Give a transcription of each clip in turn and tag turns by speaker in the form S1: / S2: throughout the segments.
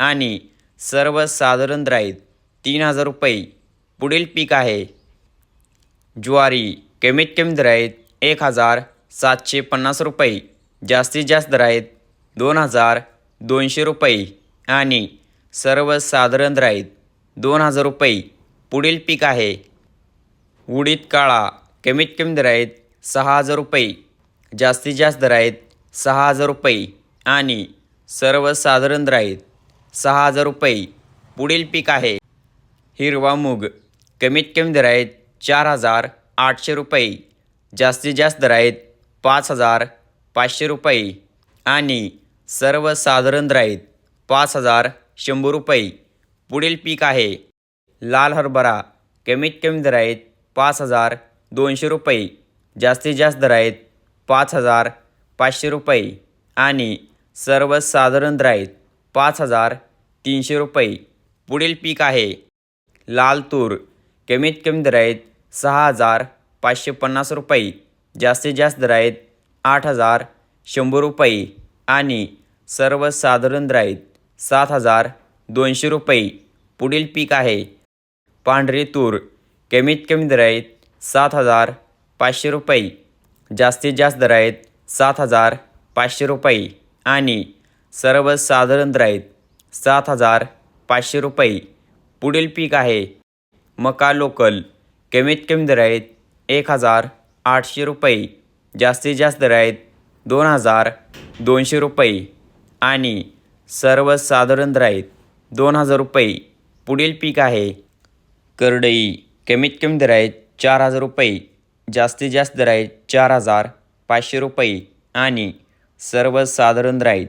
S1: आणि सर्वसाधारण राईत तीन हजार रुपये पुढील पीक आहे. ज्वारी कमीत कमी दराईत एक हजार सातशे पन्नास रुपये जास्तीत जास्त दराईत आहेत दोन हजार दोनशे रुपये आणि सर्वसाधारण राईत दोन हजार रुपये पुढील पीक आहे. उडीद काळा कमीत कमी दराईत सहा हजार रुपये जास्तीत जास्त दर आहेत सहा हजार रुपये आणि सर्वसाधारण राईत सहा हजार रुपये. पुढील पीक आहे. हिरवा मूग. कमीत कमी दर आहेत चार हजार आठशे रुपये. जास्तीत जास्त दर आहेत पाच हजार पाचशे रुपये. आणि सर्वसाधारण दर आहेत पाच हजार शंभर रुपये. पुढील पीक आहे. लाल हरभरा. कमीत कमी दर आहेत पाच हजार दोनशे रुपये. जास्तीत जास्त दर आहेत पाच हजार पाचशे रुपये. आणि सर्वसाधारण दर आहेत पाच हजार तीनशे रुपये. पुढील पीक आहे. लाल तूर कमीत कमी दर आहेत सहा हजार पाचशे पन्नास रुपये. जास्तीत जास्त दर आहेत आठ हजार शंभर रुपये. आणि सर्वसाधारण दर आहेत सात हजार दोनशे रुपये. पुढील पीक आहे. पांढरी तूर कमीत कमी दर आहेत सात हजार पाचशे रुपये. जास्तीत जास्त दर आहेत सात हजार पाचशे रुपये. आणि सर्वसाधारण राहीत सात हजार पाचशे रुपये. पुढील पीक आहे मका लोकल. कमीत कमी दर आहेत एक हजार आठशे रुपये. जास्तीत जास्त दर आहेत दोन हजार दोनशे रुपये. आणि सर्वसाधारण दर आहेत दोन हजार रुपये. पुढील पीक आहे करडई. कमीत कमी दर आहेत चार हजार रुपये. जास्तीत जास्त दर आहेत चार हजार पाचशे रुपये. आणि सर्वसाधारण दर आहेत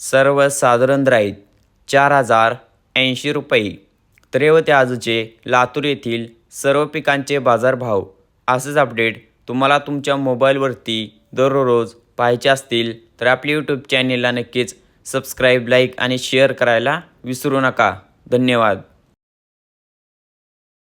S1: सर्वसाधारण साधारण आहेत चार हजार ऐंशी रुपये. त्रेवते आजचे लातूर येथील सर्व पिकांचे बाजारभाव असेच अपडेट तुम्हाला तुमच्या मोबाईलवरती दररोज पाहायचे असतील तर आपल्या यूट्यूब चॅनेलला नक्कीच सबस्क्राईब लाईक आणि शेअर करायला विसरू नका. धन्यवाद.